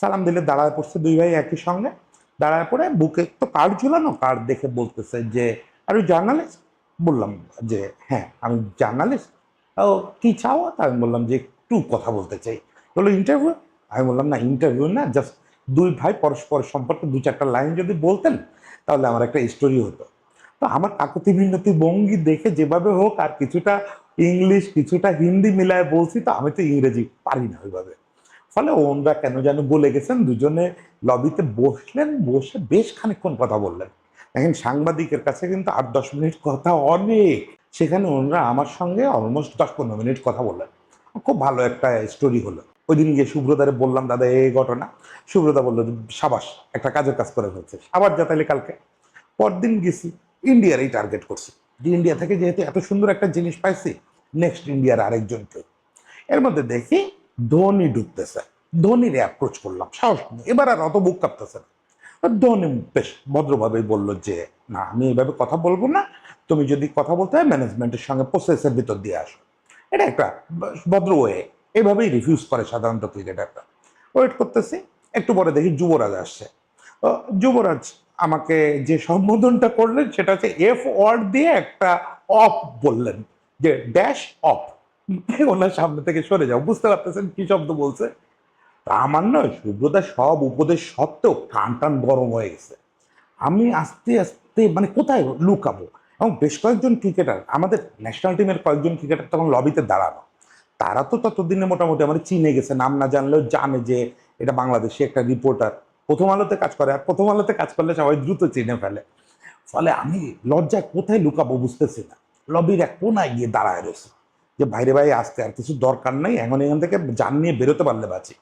সালাম দিলে দাঁড়ায় পড়ছে দুই ভাই একই সঙ্গে। দাঁড়ায় পড়ে বুকে তো কার্ড ঝুলানো, কার্ড দেখে বলতেছে যে, আর জার্নালিস্ট? বললাম যে হ্যাঁ আমি জার্নালিস্ট। ও, কি চাও? তা আমি বললাম যে, একটু কথা বলতে চাই। বলল ইন্টারভিউ আমি বললাম, না ইন্টারভিউ না জাস্ট দুই ভাই পরস্পর সম্পর্কে দু চারটা লাইন যদি বলতেন, তাহলে আমার একটা স্টোরি হতো। তো আমার কাকুতি মিনতি ভঙ্গি দেখে যেভাবে হোক আর কিছুটা ইংলিশ কিছুটা হিন্দি মিলায় বলছি, তো আমি তো ইংরেজি পারি না ওইভাবে। ফলে ওনরা কেন যেন বলে গেছেন, দুজনে লবিতে বসলেন, বসে বেশ খানিকক্ষণ কথা বললেন। এখন সাংবাদিকের কাছে কিন্তু আট দশ মিনিট কথা অনেক। সেখানে ওনরা আমার সঙ্গে অলমোস্ট দশ পনেরো মিনিট কথা বললেন। খুব ভালো একটা স্টোরি হলো। ওই দিন গিয়ে সুব্রতারে বললাম, দাদা, এই ঘটনা। সুব্রতা বলল, সাবাস, একটা কাজের কাজ করে ফেলছে। আবার যা তাহলে কালকে। পরদিন গেছি ইন্ডিয়ারই টার্গেট করছি। যে ইন্ডিয়া থেকে যেহেতু এত সুন্দর একটা জিনিস পাইছি নেক্সট ইন্ডিয়ার আরেকজনকে। এর মধ্যে দেখি ধোনি ঢুকতেছে। ধোনির অ্যাপ্রোচ করলাম, সাহস। এবার আর অত বুক কাঁপতেছে না। ধোনি বেশ ভদ্রভাবেই বলল যে, না, আমি এইভাবে কথা বলব না। তুমি যদি কথা বলতে হয় ম্যানেজমেন্টের সঙ্গে প্রসেসের ভিতর দিয়ে আসো। এটা একটা ভদ্র ওয়ে এভাবেই রিফিউজ করে সাধারণত ক্রিকেটাররা ওয়েট করতেছি, একটু পরে দেখি যুবরাজ আসছে। যুবরাজ আমাকে যে সম্বোধনটা করলেন, সেটা হচ্ছে এফ ওয়ার্ড দিয়ে একটা অফ বললেন, যে ড্যাশ অফ ওনার সামনে থেকে সরে যাও। বুঝতে পারতেছেন কি শব্দ বলছে? আমার নয়, সুব্রতা সব উপদেশ সত্ত্বেও টান টান গরম হয়ে গেছে। আমি আস্তে আস্তে মানে কোথায় লুকাবো? এবং বেশ কয়েকজন ক্রিকেটার, আমাদের ন্যাশনাল টিমের কয়েকজন ক্রিকেটার তখন লবিতে দাঁড়ানো। তারা তো ততদিনে মোটামুটি আমার চিনে গেছে, নাম না জানলেও জানে যে এটা বাংলাদেশি একটা রিপোর্টার। প্রথম আলোতে কাজ করে, আর প্রথম আলোতে কাজ করলে সবাই দ্রুত চিনে ফেলে। ফলে আমি লজ্জায় কোথায় লুকাবো বুঝতেছি না। লবির এক কোনায় গিয়ে দাঁড়ায় রয়েছে। যে বাইরে বাইরে আসতে আর কিছু দরকার নাই, এখন এখান থেকে যান নিয়ে বেরোতে পারলে বাঁচি।